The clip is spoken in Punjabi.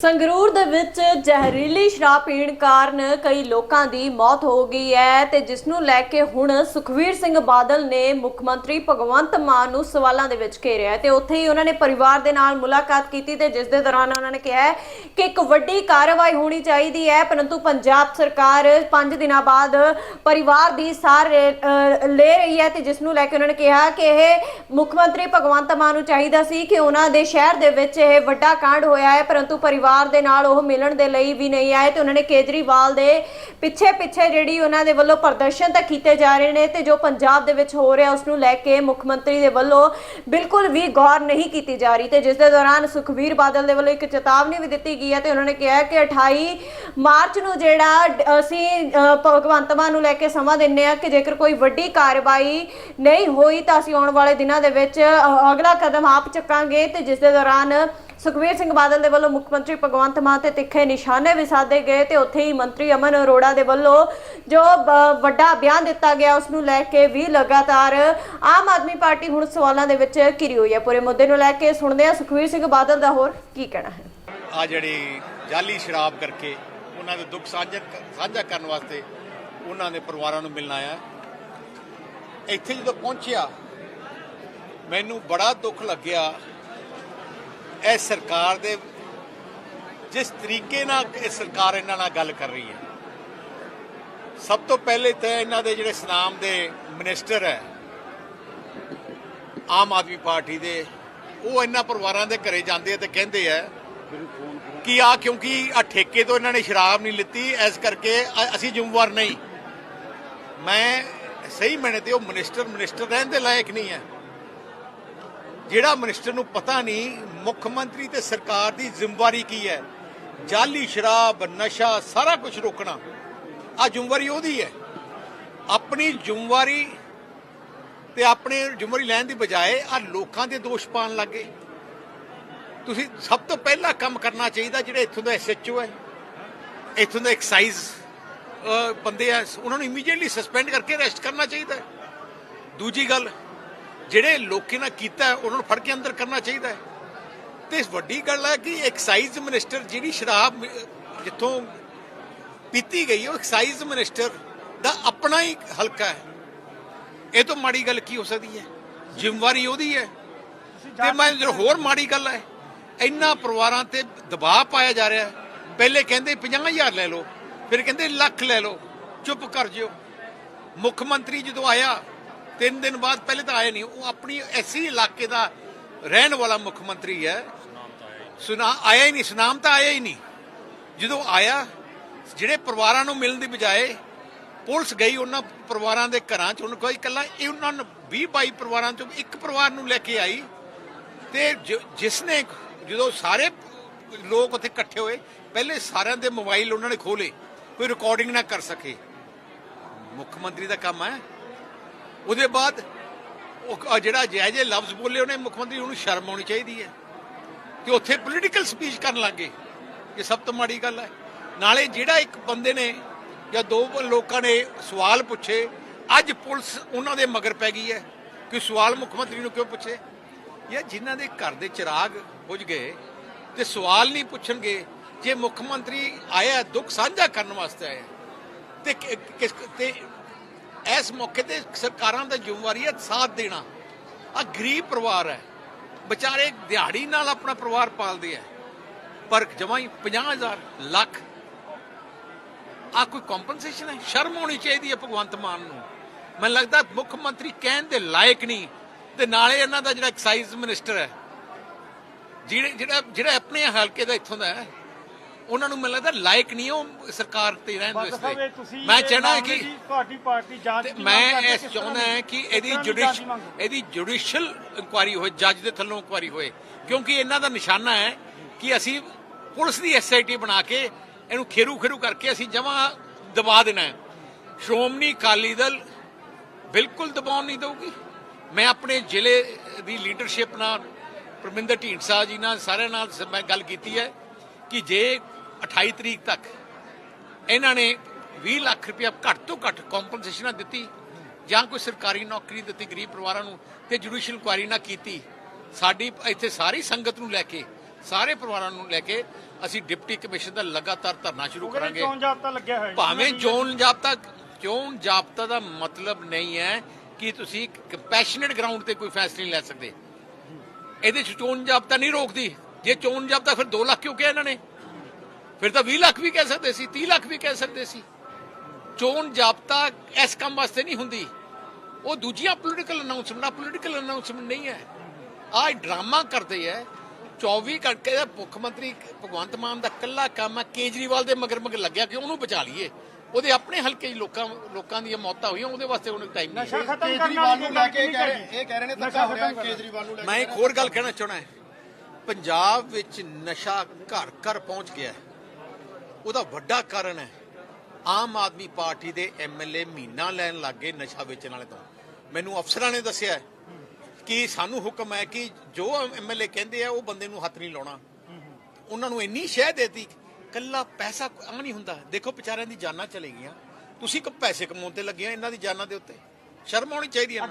ਸੰਗਰੂਰ ਦੇ ਵਿੱਚ ਜ਼ਹਿਰੀਲੀ ਸ਼ਰਾਬ ਪੀਣ ਕਾਰਨ ਕਈ ਲੋਕਾਂ ਦੀ ਮੌਤ ਹੋ ਗਈ ਹੈ ਤੇ ਜਿਸ ਨੂੰ ਲੈ ਕੇ ਹੁਣ ਸੁਖਵੀਰ ਸਿੰਘ ਬਾਦਲ ਨੇ ਮੁੱਖ ਮੰਤਰੀ ਭਗਵੰਤ ਮਾਨ ਨੂੰ ਸਵਾਲਾਂ ਦੇ ਵਿੱਚ ਘੇਰਿਆ ਹੈ ਤੇ ਉੱਥੇ ਹੀ ਉਹਨਾਂ ਨੇ ਪਰਿਵਾਰ ਦੇ ਨਾਲ ਮੁਲਾਕਾਤ ਕੀਤੀ ਤੇ ਜਿਸ ਦੇ ਦੌਰਾਨ ਉਹਨਾਂ ਨੇ ਕਿਹਾ ਕਿ ਇੱਕ ਵੱਡੀ ਕਾਰਵਾਈ ਹੋਣੀ ਚਾਹੀਦੀ ਹੈ ਪਰੰਤੂ ਪੰਜਾਬ ਸਰਕਾਰ 5 ਦਿਨਾਂ ਬਾਅਦ ਪਰਿਵਾਰ ਦੀ ਸਾਰ ਅਹ, ਲੈ ਰਹੀ ਹੈ ਤੇ ਜਿਸ ਨੂੰ ਲੈ ਕੇ ਉਹਨਾਂ ਨੇ ਕਿਹਾ ਕਿ ਇਹ ਮੁੱਖ ਮੰਤਰੀ ਭਗਵੰਤ ਮਾਨ ਨੂੰ ਚਾਹੀਦਾ ਸੀ ਕਿ ਉਹਨਾਂ ਦੇ ਸ਼ਹਿਰ ਦੇ ਵਿੱਚ ਇਹ ਵੱਡਾ ਕਾਂਡ ਹੋਇਆ ਹੈ ਪਰੰਤੂ ਪਰਿਵਾਰ ਦੇ ਨਾਲ ਉਹ ਮਿਲਣ ਦੇ ਲਈ ਵੀ ਨਹੀਂ ਆਏ ਤੇ ਉਹਨਾਂ ਨੇ ਕੇਜਰੀਵਾਲ ਦੇ ਪਿੱਛੇ ਪਿੱਛੇ ਜਿਹੜੀ ਉਹਨਾਂ ਦੇ ਵੱਲੋਂ ਪ੍ਰਦਰਸ਼ਨ ਤਾਂ ਕੀਤੇ ਜਾ ਰਹੇ ਨੇ ਤੇ ਜੋ ਪੰਜਾਬ ਦੇ ਵਿੱਚ ਹੋ ਰਿਹਾ ਉਸ ਨੂੰ ਲੈ ਕੇ ਮੁੱਖ ਮੰਤਰੀ ਦੇ ਵੱਲੋਂ ਬਿਲਕੁਲ ਵੀ ਗੌਰ ਨਹੀਂ ਕੀਤੀ ਜਾ ਰਹੀ ਤੇ ਜਿਸ ਦੇ ਦੌਰਾਨ ਸੁਖਵੀਰ ਬਾਦਲ ਦੇ ਵੱਲੋਂ ਇੱਕ ਚੇਤਾਵਨੀ ਵੀ ਦਿੱਤੀ ਗਈ ਹੈ ਤੇ ਉਹਨਾਂ ਨੇ ਕਿਹਾ ਕਿ 28 ਮਾਰਚ ਨੂੰ ਜਿਹੜਾ ਅਸੀਂ ਭਗਵੰਤ ਮਾਨ ਨੂੰ ਲੈ ਕੇ ਸਮਾਂ ਦਿੰਨੇ ਆ ਕਿ ਜੇਕਰ ਕੋਈ ਵੱਡੀ ਕਾਰਵਾਈ ਨਹੀਂ ਹੋਈ ਤਾਂ ਅਸੀਂ ਆਉਣ ਵਾਲੇ ਦਿਨਾਂ ਦੇ ਵਿੱਚ ਅਗਲਾ ਕਦਮ ਆਪ ਚੱਕਾਂਗੇ ਤੇ ਜਿਸ ਦੇ ਦੌਰਾਨ ਸੁਖਵੀਰ ਸਿੰਘ ਬਾਦਲ ਦੇ ਵੱਲੋਂ ਮੁੱਖ ਮੰਤਰੀ ਭਗਵੰਤ ਮਾਨ ਤੇ ਤਿੱਖੇ ਨਿਸ਼ਾਨੇ ਵੀ ਸਾਧੇ ਗਏ ਤੇ ਉੱਥੇ ਹੀ ਮੰਤਰੀ ਅਮਨ ਅਰੋੜਾ ਦੇ ਵੱਲੋਂ ਜੋ ਵੱਡਾ ਬਿਆਨ ਦਿੱਤਾ ਗਿਆ, ਉਸ ਨੂੰ ਲੈ ਕੇ ਵੀ ਲਗਾਤਾਰ ਆਮ ਆਦਮੀ ਪਾਰਟੀ ਹੁਣ ਸਵਾਲਾਂ ਦੇ ਵਿੱਚ ਘਿਰੀ ਹੋਈ ਹੈ। ਪੂਰੇ ਮੁੱਦੇ ਨੂੰ ਲੈ ਕੇ ਸੁਣਦੇ ਹਾਂ ਸੁਖਵੀਰ ਸਿੰਘ ਬਾਦਲ ਦਾ ਹੋਰ ਕੀ ਕਹਿਣਾ ਹੈ। ਆ ਜਿਹੜੀ ਜਾਲੀ ਸ਼ਰਾਬ ਕਰਕੇ ਉਹਨਾਂ ਦੇ ਦੁੱਖ ਸਾਂਝਾ ਸਾਂਝਾ ਕਰਨ ਵਾਸਤੇ ਉਹਨਾਂ ਦੇ ਪਰਿਵਾਰਾਂ ਨੂੰ ਮਿਲਣ ਆਇਆ। ਇੱਥੇ ਜਦੋਂ ਪਹੁੰਚਿਆ, ਮੈਨੂੰ ਬੜਾ ਦੁੱਖ ਲੱਗਿਆ ਇਹ ਸਰਕਾਰ ਦੇ ਜਿਸ ਤਰੀਕੇ ਨਾਲ ਇਹ ਸਰਕਾਰ ਇਹਨਾਂ ਨਾਲ ਗੱਲ ਕਰ ਰਹੀ ਹੈ, ਸਭ ਤੋਂ ਪਹਿਲੇ ਤਾਂ ਇਹਨਾਂ ਦੇ ਜਿਹੜੇ ਸਨਾਮ ਦੇ ਮਿਨਿਸਟਰ ਹੈ, ਆਮ ਆਦਮੀ ਪਾਰਟੀ ਦੇ, ਉਹ ਇਹਨਾਂ ਪਰਿਵਾਰਾਂ ਦੇ ਘਰੇ ਜਾਂਦੇ ਆ ਤੇ ਕਹਿੰਦੇ ਆ ਕਿ ਆ ਕਿਉਂਕਿ ਆ ਠੇਕੇ ਤੋਂ ਇਹਨਾਂ ਨੇ ਸ਼ਰਾਬ ਨਹੀਂ ਲਿੱਤੀ, ਇਸ ਕਰਕੇ ਅਸੀਂ ਜ਼ਿੰਮੇਵਾਰ ਨਹੀਂ। ਮੈਂ ਸਹੀ ਮੈਨੇ ਤੇ ਉਹ ਮਿਨਿਸਟਰ ਮਿਨਿਸਟਰ ਰਹਿਣ ਦੇ ਲਾਇਕ ਨਹੀਂ ਹੈ। ਜਿਹੜਾ ਮਿਨਿਸਟਰ ਨੂੰ ਪਤਾ ਨਹੀਂ, ਮੁੱਖ ਮੰਤਰੀ ਤੇ ਸਰਕਾਰ ਦੀ ਜ਼ਿੰਮੇਵਾਰੀ ਕੀ ਹੈ? ਜਾਲੀ ਸ਼ਰਾਬ, ਨਸ਼ਾ, ਸਾਰਾ ਕੁਝ ਰੋਕਣਾ। ਆ ਜ਼ਿੰਮੇਵਾਰੀ ਉਹਦੀ ਹੈ। ਆਪਣੀ ਜ਼ਿੰਮੇਵਾਰੀ ਤੇ ਆਪਣੇ ਜ਼ਿੰਮੇਵਾਰੀ ਲੈਣ ਦੀ ਬਜਾਏ ਆ ਲੋਕਾਂ ਦੇ ਦੋਸ਼ ਪਾਣ ਲੱਗੇ। ਤੁਸੀਂ ਸਭ ਤੋਂ ਪਹਿਲਾਂ ਕੰਮ ਕਰਨਾ ਚਾਹੀਦਾ ਜਿਹੜੇ ਇੱਥੋਂ ਦਾ ਐਸਐਚਓ ਹੈ। ਇੱਥੋਂ ਦਾ ਐਕਸਾਈਜ਼ ਬੰਦੇ ਆ, ਉਹਨਾਂ ਨੂੰ ਇਮੀਡੀਏਟਲੀ ਸਸਪੈਂਡ ਕਰਕੇ ਅਰੈਸਟ ਕਰਨਾ ਚਾਹੀਦਾ ਦੂਜੀ ਗੱਲ ਜਿਹੜੇ ਲੋਕਾਂ ਨੇ ਕੀਤਾ ਉਹਨਾਂ ਨੂੰ ਫੜ ਕੇ ਅੰਦਰ ਕਰਨਾ ਚਾਹੀਦਾ ਹੈ। ਤੇ ਵੱਡੀ ਗੱਲ ਹੈ ਕਿ ਐਕਸਾਈਜ਼ ਮਿਨਿਸਟਰ ਜਿਹੜੀ ਸ਼ਰਾਬ ਜਿੱਥੋਂ ਪੀਤੀ ਗਈ ਉਹ ਐਕਸਾਈਜ਼ ਮਿਨਿਸਟਰ ਦਾ ਆਪਣਾ ਹੀ ਹਲਕਾ ਹੈ। ਇਹ ਤੋਂ ਮਾੜੀ ਗੱਲ ਕੀ ਹੋ ਸਕਦੀ ਹੈ? ਜ਼ਿੰਮੇਵਾਰੀ ਉਹਦੀ ਹੈ। ਤੇ ਮੈਂ ਜੋ ਹੋਰ ਮਾੜੀ ਗੱਲ ਹੈ ਇੰਨਾ ਪਰਿਵਾਰਾਂ ਤੇ ਦਬਾਅ ਪਾਇਆ ਜਾ ਰਿਹਾ। ਪਹਿਲੇ ਕਹਿੰਦੇ 50000 ਲੈ ਲਓ ਫਿਰ ਕਹਿੰਦੇ ਲੱਖ ਲੈ ਲਓ। ਚੁੱਪ ਕਰ ਜਿਓ। ਮੁੱਖ ਮੰਤਰੀ ਜਦੋਂ ਆਇਆ ਤਿੰਨ ਦਿਨ ਬਾਅਦ ਪਹਿਲੇ ਤਾਂ ਆਇਆ ਨਹੀਂ। ਉਹ ਆਪਣੀ ਐਸੀ ਇਲਾਕੇ ਦਾ ਰਹਿਣ ਵਾਲਾ ਮੁੱਖ ਮੰਤਰੀ ਹੈ। ਸੁਨਾ ਆਇਆ ਹੀ ਨਹੀਂ, ਸੁਨਾਮ ਤਾਂ ਆਇਆ ਹੀ ਨਹੀਂ। ਜਦੋਂ ਆਇਆ, ਜਿਹੜੇ ਪਰਿਵਾਰਾਂ ਨੂੰ ਮਿਲਣ ਦੀ ਬਜਾਏ ਪੁਲਿਸ ਗਈ ਉਹਨਾਂ ਪਰਿਵਾਰਾਂ ਦੇ ਘਰਾਂ 'ਚ, ਉਹਨੂੰ ਕੋਈ ਇਕੱਲਾ ਇਹ ਉਹਨਾਂ ਨੂੰ 20 22 ਪਰਿਵਾਰਾਂ 'ਚੋਂ ਇੱਕ ਪਰਿਵਾਰ ਨੂੰ ਲੈ ਕੇ ਆਈ। ਤੇ ਜ- ਜਿਸ ਨੇ ਜਦੋਂ ਸਾਰੇ ਲੋਕ ਉੱਥੇ ਇਕੱਠੇ ਹੋਏ, ਪਹਿਲੇ ਸਾਰਿਆਂ ਦੇ ਮੋਬਾਈਲ ਉਹਨਾਂ ਨੇ ਖੋਲੇ ਕੋਈ ਰਿਕਾਰਡਿੰਗ ਨਾ ਕਰ ਸਕੇ। ਮੁੱਖ ਮੰਤਰੀ ਦਾ ਕੰਮ ਹੈ। ਉਹਦੇ ਬਾਅਦ ਉਹ ਜਿਹੜਾ ਜੈ ਜੇ ਲਫ਼ਜ਼ ਬੋਲੇ ਉਹਨੇ, ਮੁੱਖ ਮੰਤਰੀ ਉਹਨੂੰ ਸ਼ਰਮ ਆਉਣੀ ਚਾਹੀਦੀ ਹੈ ਕਿ ਉੱਥੇ ਪੋਲੀਟੀਕਲ ਸਪੀਚ ਕਰਨ ਲੱਗੇ ਇਹ ਸਭ ਤੋਂ ਮਾੜੀ ਗੱਲ ਹੈ। ਨਾਲੇ ਜਿਹੜਾ ਇੱਕ ਬੰਦੇ ਨੇ ਜਾਂ ਦੋ ਲੋਕਾਂ ਨੇ ਸਵਾਲ ਪੁੱਛੇ, ਅੱਜ ਪੁਲਿਸ ਉਹਨਾਂ ਦੇ ਮਗਰ ਪੈ ਗਈ ਹੈ। ਕਿ ਸਵਾਲ ਮੁੱਖ ਮੰਤਰੀ ਨੂੰ ਕਿਉਂ ਪੁੱਛੇ? ਜਾਂ ਜਿਨ੍ਹਾਂ ਦੇ ਘਰ ਦੇ ਚਿਰਾਗ ਬੁਝ ਗਏ ਤੇ ਸਵਾਲ ਨਹੀਂ ਪੁੱਛਣਗੇ, ਜੇ ਮੁੱਖ ਮੰਤਰੀ ਆਇਆ ਦੁੱਖ ਸਾਂਝਾ ਕਰਨ ਵਾਸਤੇ ਆਇਆ ਤੇ ਕਿਸ ਤੇ ਇਸ ਮੌਕੇ ਤੇ ਸਰਕਾਰਾਂ ਦਾ ਜ਼ਿੰਮੇਵਾਰੀ ਹੈ ਸਾਥ ਦੇਣਾ। ਆ ਗਰੀਬ ਪਰਿਵਾਰ ਹੈ। ਵਿਚਾਰੇ ਦਿਹਾੜੀ ਨਾਲ ਆਪਣਾ ਪਰਿਵਾਰ ਪਾਲਦੇ ਆ ਪਰ ਜਮਾਂ 50000 ਲੱਖ। ਆ ਕੋਈ ਕੰਪਨਸੇਸ਼ਨ ਹੈ? ਸ਼ਰਮ ਹੋਣੀ ਚਾਹੀਦੀ ਹੈ ਭਗਵੰਤ ਮਾਨ ਨੂੰ। ਮੈਨੂੰ ਲੱਗਦਾ ਮੁੱਖ ਮੰਤਰੀ ਕਹਿਣ ਦੇ ਲਾਇਕ ਨਹੀਂ। ਤੇ ਨਾਲੇ ਇਹਨਾਂ ਦਾ ਜਿਹੜਾ ਐਕਸਾਈਜ਼ ਮਿਨਿਸਟਰ ਹੈ, ਜਿਹੜੇ ਜਿਹੜਾ ਜਿਹੜਾ ਆਪਣੇ ਹਲਕੇ ਦਾ ਇੱਥੋਂ ਦਾ ਹੈ ਉਹਨਾਂ ਨੂੰ ਮੈਨੂੰ ਲੱਗਦਾ ਲਾਇਕ ਨਹੀਂ ਉਹ ਸਰਕਾਰ ਤੇ ਰਹਿਣ ਵਾਸਤੇ। ਮੈਂ ਚਾਹਣਾ ਕਿ ਤੁਹਾਡੀ ਪਾਰਟੀ ਜਾਂਚ ਮੈਂ ਇਸ ਚਾਹੁੰਦਾ ਹਾਂ ਕਿ ਇਹਦੀ ਜੁਡੀਸ਼? ਇਹਦੀ ਜੁਡੀਸ਼ੀਅਲ ਇਨਕੁਆਰੀ ਹੋਏ ਜੱਜ ਦੇ ਥੱਲੋਂ ਇਨਕੁਆਰੀ ਹੋਏ। ਕਿਉਂਕਿ ਇਹਨਾਂ ਦਾ ਨਿਸ਼ਾਨਾ ਹੈ ਕਿ ਅਸੀਂ ਪੁਲਿਸ ਦੀ ਐਸਆਈਟੀ ਬਣਾ ਕੇ ਇਹਨੂੰ ਖੇਰੂ ਖੇਰੂ ਕਰਕੇ ਅਸੀਂ ਜਮਾ ਦਬਾ ਦੇਣਾ ਹੈ। ਸ਼੍ਰੋਮਣੀ ਅਕਾਲੀ ਦਲ ਬਿਲਕੁਲ ਦਬਾਉਣ ਨਹੀਂ ਦਊਗੀ। ਮੈਂ ਆਪਣੇ ਜ਼ਿਲ੍ਹੇ ਦੀ ਲੀਡਰਸ਼ਿਪ ਨਾਲ ਪਰਮਿੰਦਰ ਢੀਂਡਸਾ ਜੀ ਨਾਲ ਸਾਰਿਆਂ ਨਾਲ ਮੈਂ ਗੱਲ ਕੀਤੀ ਹੈ ਕਿ ਜੇ 28 ਤਰੀਕ ਤੱਕ। ਇਹਨਾਂ ਨੇ 20 ਲੱਖ ਰੁਪਇਆ ਘੱਟ ਤੋਂ ਘੱਟ ਕੰਪਨਸੇਸ਼ਨ ਦਿੱਤੀ ਜਾਂ ਕੋਈ ਸਰਕਾਰੀ ਨੌਕਰੀ ਦਿੱਤੀ ਗਰੀਬ ਪਰਿਵਾਰਾਂ ਨੂੰ ਤੇ ਜੁਡੀਸ਼ੀਅਲ ਇਨਕੁਆਇਰੀ ਨਾ ਕੀਤੀ। ਸਾਡੀ ਇੱਥੇ ਸਾਰੀ ਸੰਗਤ ਨੂੰ ਲੈ ਕੇ ਸਾਰੇ ਪਰਿਵਾਰਾਂ ਨੂੰ ਲੈ ਕੇ ਅਸੀਂ ਡਿਪਟੀ ਕਮਿਸ਼ਨ ਦਾ ਲਗਾਤਾਰ ਧਰਨਾ ਸ਼ੁਰੂ ਕਰਾਂਗੇ। ਚੋਣ ਜਾਬਤਾ ਲੱਗਿਆ ਹੋਇਆ। ਭਾਵੇਂ ਚੋਣ ਜਾਬਤਾ ਚੋਣ ਜਾਬਤਾ ਦਾ ਮਤਲਬ ਨਹੀਂ ਹੈ ਕਿ ਤੁਸੀਂ ਕੰਪੈਸ਼ਨੇਟ ਗਰਾਊਂਡ ਤੇ ਕੋਈ ਫੈਸਲਾ ਨਹੀਂ ਲੈ ਸਕਦੇ। ਇਹਦੇ ਚ ਚੋਣ ਜਾਬਤਾ ਨਹੀਂ ਰੋਕਦੀ। ਜੇ ਚੋਣ ਜਾਬਤਾ ਫਿਰ 2 ਲੱਖ ਕਿਉਂ ਕਿਹਾ ਇਹਨਾਂ ਨੇ? ਫਿਰ ਤਾਂ 20 ਲੱਖ ਵੀ ਕਹਿ ਸਕਦੇ ਸੀ 30 ਲੱਖ ਵੀ ਕਹਿ ਸਕਦੇ ਸੀ। ਚੋਣ ਜਾਬਤਾ ਇਸ ਕੰਮ ਵਾਸਤੇ ਨਹੀਂ ਹੁੰਦੀ। ਉਹ ਦੂਜੀਆਂ ਪੋਲੀਟੀਕਲ ਅਨਾਉਂਸਮੈਂਟਾਂ ਪੋਲੀਟੀਕਲ ਅਨਾਉਂਸਮੈਂਟ ਨਹੀਂ ਹੈ। ਆਹ ਡਰਾਮਾ ਕਰਦੇ ਹੈ। 24 ਘੰਟੇ ਦਾ ਮੁੱਖ ਮੰਤਰੀ ਭਗਵੰਤ ਮਾਨ ਦਾ ਕੱਲਾ ਕੰਮ ਹੈ ਕੇਜਰੀਵਾਲ ਦੇ ਮਗਰ ਮਗਰ ਲੱਗਿਆ ਕਿ ਉਹਨੂੰ ਬਚਾ ਲਈਏ। ਉਹਦੇ ਆਪਣੇ ਹਲਕੇ ਲੋਕਾਂ ਲੋਕਾਂ ਦੀਆਂ ਮੌਤਾਂ ਹੋਈਆਂ ਉਹਦੇ ਵਾਸਤੇ ਉਹਨੂੰ ਟਾਈਮ ਨਹੀਂ ਨਸ਼ਾ ਹੈ। ਖਤਮ ਕਰਨ ਕੇਜਰੀਵਾਲ ਵਾਲੀ ਨੂੰ ਲੈ ਕੇ ਕਹਿ? ਰਹੇ ਇਹ ਕਹਿ ਰਹੇ ਨੇ ਧੱਕਾ ਹੋ ਰਿਹਾ। ਕੇਜਰੀਵਾਲ ਨੂੰ ਲੈ ਕੇ ਮੈਂ ਇੱਕ ਹੋਰ ਗੱਲ ਕਹਿਣਾ ਚਾਹਣਾ ਹੈ। ਪੰਜਾਬ ਵਿੱਚ ਨਸ਼ਾ ਘਰ ਘਰ ਪਹੁੰਚ ਗਿਆ ਹੈ। ਉਹਦਾ ਵੱਡਾ ਕਾਰਨ ਹੈ। ਆਮ ਆਦਮੀ ਪਾਰਟੀ ਦੇ ਐਮਐਲਏ ਮਹੀਨਾ ਲੈਣ ਲੱਗੇ ਨਸ਼ਾ ਵੇਚਣ ਵਾਲੇ ਤੋਂ। ਮੈਨੂੰ ਅਫਸਰਾਂ ਨੇ ਦੱਸਿਆ ਕਿ ਸਾਨੂੰ ਹੁਕਮ ਹੈ ਕਿ ਜੋ ਐਮਐਲਏ ਕਹਿੰਦੇ ਆ, ਉਹ ਬੰਦੇ ਨੂੰ ਹੱਥ ਨਹੀਂ ਲਾਉਣਾ। ਉਹਨਾਂ ਨੂੰ ਇੰਨੀ ਸ਼ਹਿ ਦੇਤੀ ਕੱਲਾ ਪੈਸਾ ਆ ਨਹੀਂ ਹੁੰਦਾ। ਦੇਖੋ, ਵਿਚਾਰਿਆਂ ਦੀ ਜਾਨਾਂ ਚਲੇ ਗਈਆਂ। ਤੁਸੀਂ ਕ ਪੈਸੇ ਕਮਾਉਣ ਤੇ ਲੱਗੇ ਹੋ, ਇਹਨਾਂ ਦੀ ਜਾਨਾਂ ਦੇ ਉੱਤੇ। ਸ਼ਰਮ ਆਉਣੀ ਚਾਹੀਦੀ ਹੈ